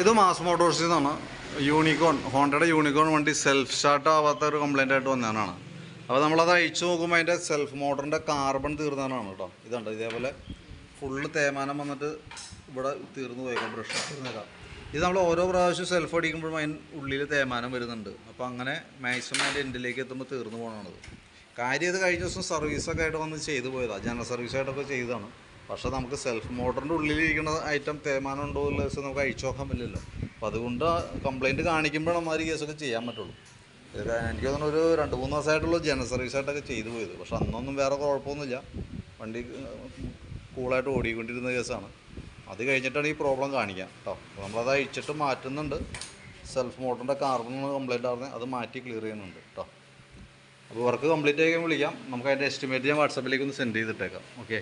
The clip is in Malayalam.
ഇത് മാസ് മോട്ടോഴ്സിൽ നിന്നാണ് യൂണിക്കോൺ ഹോണ്ടയുടെ യൂണിക്കോൺ വണ്ടി സെൽഫ് സ്റ്റാർട്ട് ആവാത്ത ഒരു കംപ്ലൈന്റ് ആയിട്ട് വന്നതാണ്. അപ്പോൾ നമ്മളത് അഴിച്ചു നോക്കുമ്പോൾ അതിന്റെ സെൽഫ് മോട്ടറിന്റെ കാർബൺ തീർന്നതാണ് കേട്ടോ. ഇതുണ്ട് ഇതേപോലെ ഫുള്ള് തേമാനം വന്നിട്ട് ഇവിടെ തീർന്നു പോയേക്കാം ബ്രഷ് തീർന്നേക്കാം. ഇത് നമ്മൾ ഓരോ പ്രാവശ്യം സെൽഫ് അടിക്കുമ്പോഴും അതിന് ഉള്ളിൽ തേമാനം വരുന്നുണ്ട്. അപ്പോൾ അങ്ങനെ മാക്സിമം അതിന്റെ എൻഡിലേക്ക് എത്തുമ്പോൾ തീർന്നു പോകണത് കാര്യം ഇത് കഴിഞ്ഞ ദിവസം സർവീസൊക്കെ ആയിട്ട് വന്ന് ചെയ്തു പോയതാണ് ജനറൽ സർവീസായിട്ടൊക്കെ ചെയ്തതാണ്. പക്ഷേ നമുക്ക് സെൽഫ് മോട്ടറിന്റെ ഉള്ളിലിരിക്കുന്ന ഐറ്റം തേമാനം ഉണ്ടോ എന്നുള്ള ദിവസം നമുക്ക് അഴിച്ചു നോക്കാൻ പറ്റില്ലല്ലോ. അപ്പോൾ അതുകൊണ്ട് കംപ്ലയിന്റ് കാണിക്കുമ്പോഴാണ് അമ്മാതിരി കേസൊക്കെ ചെയ്യാൻ പറ്റുള്ളൂ. എനിക്ക് തോന്നുന്നു ഒരു രണ്ട് മൂന്ന് ദിവസമായിട്ടുള്ള ജനറൽ സർവീസായിട്ടൊക്കെ ചെയ്തു പോയത്. പക്ഷെ അന്നൊന്നും വേറെ കുഴപ്പമൊന്നുമില്ല. വണ്ടി കൂളായിട്ട് ഓടിക്കൊണ്ടിരുന്ന കേസാണ്. അത് കഴിഞ്ഞിട്ടാണ് ഈ പ്രോബ്ലം കാണിക്കുക കേട്ടോ നമ്മളത് അഴിച്ചിട്ട് മാറ്റുന്നുണ്ട്. സെൽഫ് മോട്ടറിന്റെ കാർബൺ കംപ്ലൈന്റ് ആർന്ന് അത് മാറ്റി ക്ലിയർ ചെയ്യുന്നുണ്ട് കേട്ടോ അപ്പോൾ വർക്ക് കംപ്ലീറ്റ് ആയി വിളിക്കാം. നമുക്ക് അതിന്റെ എസ്റ്റിമേറ്റ് ഞാൻ വാട്സാപ്പിലേക്ക് ഒന്ന് സെൻഡ് ചെയ്തിട്ടേക്കാം. ഓക്കെ